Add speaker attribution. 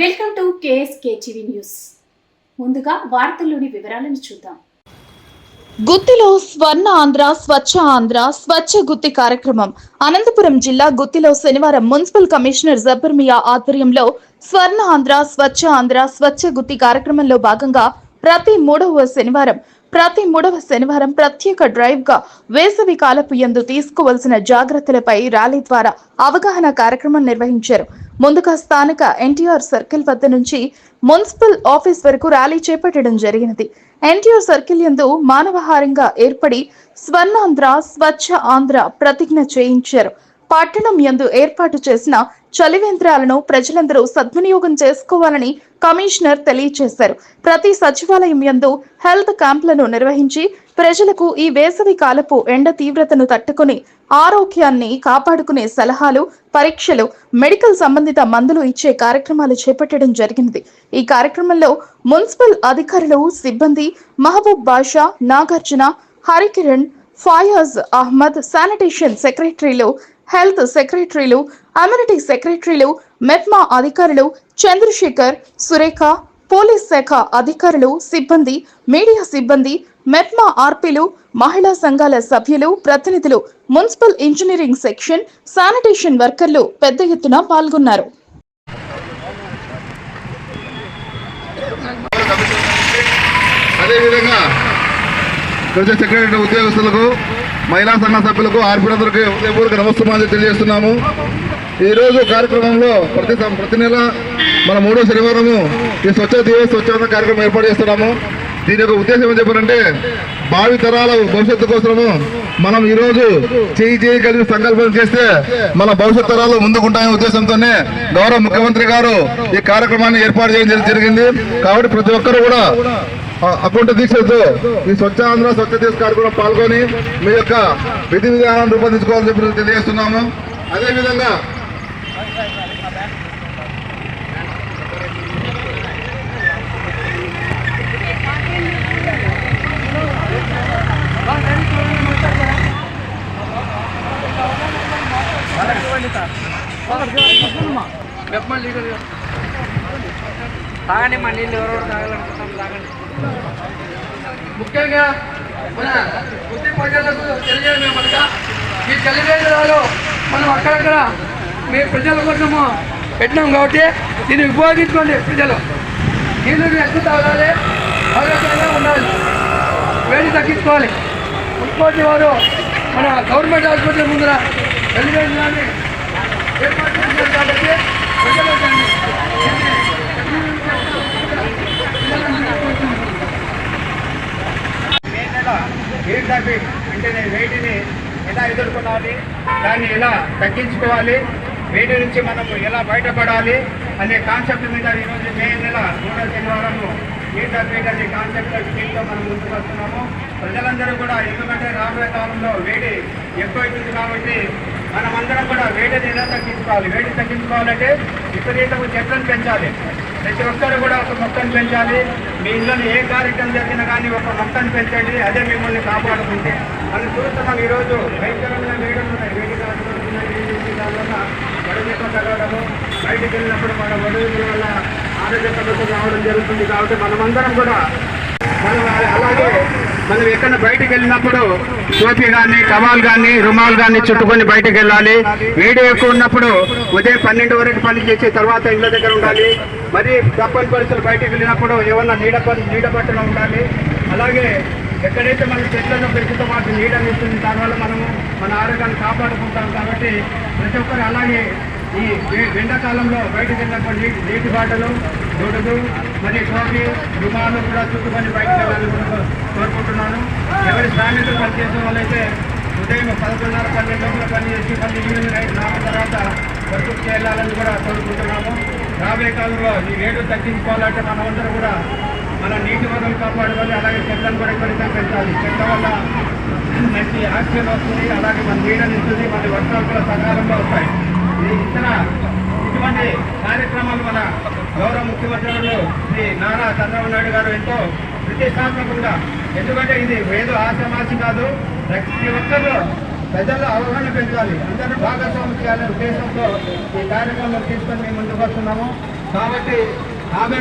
Speaker 1: Welcome to KSK TV news. ముందుగా వార్తల్లోని వివరాలను చూద్దాం.
Speaker 2: గుత్తిలో స్వర్ణ ఆంధ్ర స్వచ్ఛ ఆంధ్ర స్వచ్ఛ గుత్తి కార్యక్రమం. అనంతపురం జిల్లా గుత్తిలో శనివారం మున్సిపల్ కమిషనర్ జబర్మియా ఆధ్వర్యంలో స్వర్ణ ఆంధ్ర స్వచ్ఛ ఆంధ్ర స్వచ్ఛ గుత్తి కార్యక్రమంలో భాగంగా ప్రతి మూడవ శనివారం ప్రతి మూడవ శనివారం ప్రత్యేక డ్రైవ్గా వేసవి కాలపు యందు తీసుకోవాల్సిన జాగ్రత్తలపై ర్యాలీ ద్వారా అవగాహన కార్యక్రమం నిర్వహించారు. ముందుగా స్థానిక ఎన్టీఆర్ సర్కిల్ వద్ద నుంచి మున్సిపల్ ఆఫీస్ వరకు ర్యాలీ చేపట్టడం జరిగినది. ఎన్టీఆర్ సర్కిల్ యందు మానవహారంగా ఏర్పడి స్వర్ణాంధ్ర స్వచ్ఛ ఆంధ్ర ప్రతిజ్ఞ చేయించారు. పట్టణం యందు ఏర్పాటు చేసిన చలివేంద్రాలను ప్రజలందరూ సద్వినియోగం చేసుకోవాలని కమిషనర్ తెలియజేశారు. ప్రతి సచివాలయం యందు హెల్త్ క్యాంపులను నిర్వహించి ప్రజలకు ఈ వేసవి కాలపు ఎండ తీవ్రతను తట్టుకుని ఆరోగ్యాన్ని కాపాడుకునే సలహాలు పరీక్షలు మెడికల్ సంబంధిత మందులు ఇచ్చే కార్యక్రమాలు చేపట్టడం జరిగింది ఈ కార్యక్రమంలో మున్సిపల్ అధికారులు సిబ్బంది Mahaboob Basha Nagarjuna Harikiran Fayaz Ahmed sanitation secretaries health secretaries amenity secretaries MEPMA అధికారులు చంద్రశేఖర్ సురేఖ పోలీస్ శాఖ అధికారులు సిబ్బంది మీడియా సిబ్బంది మెప్మా ఆర్పీలు మహిళా సంఘాల సభ్యులు ప్రతినిధులు మున్సిపల్ ఇంజనీరింగ్ సెక్షన్ శానిటేషన్ వర్కర్లు పెద్ద ఎత్తున పాల్గొన్నారు.
Speaker 3: అదేవిధంగా కొంచెం సెక్రటరీ ఉద్యోగస్తులకు మహిళా సంఘ సభ్యులకు ఆర్పిడందరికి ఉదయపూర్వక నమస్కారాలు తెలియజేస్తున్నాము. ఈరోజు కార్యక్రమంలో ప్రతి ప్రతి నెల మన మూడో శనివారము ఈ స్వచ్ఛ దివస్ స్వచ్ఛత కార్యక్రమం ఏర్పాటు చేస్తున్నాము. దీని యొక్క ఉద్దేశం ఏం చెప్పారంటే భావి తరాల భవిష్యత్తు కోసము మనం ఈరోజు చేయి చేయి కలిపి సంకల్పం చేస్తే మన భవిష్యత్ తరాలు ముందుకుంటాయనే ఉద్దేశంతోనే గౌరవ ముఖ్యమంత్రి గారు ఈ కార్యక్రమాన్ని ఏర్పాటు చేయడం జరిగింది. కాబట్టి ప్రతి ఒక్కరు కూడా అకుంఠ దీక్షతో ఈ స్వచ్ఛ ఆంధ్ర స్వచ్ఛ దేశ కార్యక్రమం పాల్గొని మీ యొక్క విధి విధానం రూపొందించుకోవాలని చెప్పి తెలియజేస్తున్నాము. అదేవిధంగా
Speaker 4: తాగండి మా నీళ్ళు ఎవరెవరు తాగాలనుకుంటాం తాగండి. ముఖ్యంగా మన బుద్ధి ప్రజలకు తెలియజేయడం ఏమనగా ఈ చలివేంద్రాలు మనం అక్కడక్కడ మీ ప్రజల కోసము పెట్టినాం కాబట్టి దీన్ని ఉపయోగించుకోండి ప్రజలు. నీళ్ళు ఎక్కువ తాగాలి ఆరోగ్యంగా ఉండాలి వేడి తగ్గించుకోవాలి. మున్సిపాలిటీ వారు మన గవర్నమెంట్ హాస్పిటల్ ముందర చలివేంద్రాన్ని ఏర్పాటు చేశారు కాబట్టి ప్రజలు దాన్ని
Speaker 5: మే నెల ఎయిర్ ట్రాఫిక్ వేడిని ఎలా ఎదుర్కొనాలి? దాన్ని ఎలా తగ్గించుకోవాలి? వేడి నుంచి మనము ఎలా బయటపడాలి? అనే కాన్సెప్ట్ మీద ఈరోజు మే నెల మూడో శనివారము ఎయిర్ ట్రాఫిక్ అనే కాన్సెప్ట్ దీంట్లో మనం ముందుకు వస్తున్నాము. ప్రజలందరూ కూడా ఎందుకంటే రాబోయే కాలంలో వేడి ఎక్కువైతుంది కాబట్టి మనమందరం కూడా వేడిని ఎలా తగ్గించుకోవాలి వేడిని తగ్గించుకోవాలంటే విపరీతము చెట్లను పెంచాలి. ప్రతి ఒక్కరు కూడా ఒక మొక్కను పెంచాలి. మీ ఇంట్లో ఏ కార్యక్రమం జరిగినా కానీ ఒక మొక్కను పెంచండి. అదే మిమ్మల్ని కాపాడుకుంటే మనం చూస్తున్నాం ఈరోజు భయంకరమైన వేడులు ఉన్నాయి. వేడి దానివల్ల వడదెబ్బ తగలడము బయటికి వెళ్ళినప్పుడు మన వడదెబ్బల వల్ల ఆరోగ్య సమస్యలు రావడం జరుగుతుంది. కాబట్టి మనమందరం కూడా మనం అలాగే మనం ఎక్కడ బయటకు వెళ్ళినప్పుడు టోపీ కానీ కవాల్ కానీ రుమాల్ కానీ చుట్టుకొని బయటికి వెళ్ళాలి. వేడి ఎక్కువ ఉన్నప్పుడు ఉదయం పన్నెండు వరకు పని చేసి తర్వాత ఇళ్ళ దగ్గర ఉండాలి. మరి తప్పని పరిస్థితులు బయటికి వెళ్ళినప్పుడు ఏమన్నా నీడ నీడ పట్టున ఉండాలి. అలాగే ఎక్కడైతే మనం చెట్లను పెంచుతో నీడ నీడనిస్తుంది దానివల్ల మనము మన ఆరోగ్యాన్ని కాపాడుకుంటాం కాబట్టి ప్రతి ఒక్కరు అలాగే ఈ ఎండాకాలంలో బయటకు వెళ్ళినప్పుడు నీటి బాటలు దొడుగు మరి టోపీ రుమాలు కూడా చుట్టుకొని బయటకు వెళ్ళాలని కోరుకుంటున్నాను. ఎవరి శ్రామికులు పనిచేసే వాళ్ళైతే ఉదయం పదకొండున్నర పన్నెండు గంటల పనిచేసి మళ్ళీ ఈవినింగ్ నైట్ నాలుగు తర్వాత వర్క్ చేయాలని కూడా కోరుకుంటున్నాము. రాబోయే కాలంలో ఈ వేడు తగ్గించుకోవాలంటే మనమందరం కూడా మన నీటి వనరులు కాపాడుకోవాలి అలాగే చెట్లను కూడా ఎక్కువ పెంచాలి. చెట్ల వల్ల మంచి ఆక్సిజన్ వస్తుంది అలాగే మన నీడని ఇస్తుంది మన వర్షాలు కూడా సకాలంలో వస్తాయి. ఇతర ఇటువంటి కార్యక్రమాలు మన గౌరవ ముఖ్యమంత్రులు శ్రీ నారా చంద్రబాబు నాయుడు గారు ఎంతో ప్రతిష్టాత్మకంగా ఎందుకంటే ఇది ఏదో ఆశమాసి కాదు. ప్రతి ఒక్కరు ప్రజల్లో అవగాహన పెంచాలి. అందరూ భాగస్వామి చేయాలనే ఉద్దేశంతో ఈ కార్యక్రమం తీసుకొని మేము ముందుకు వస్తున్నాము. కాబట్టి ఆమె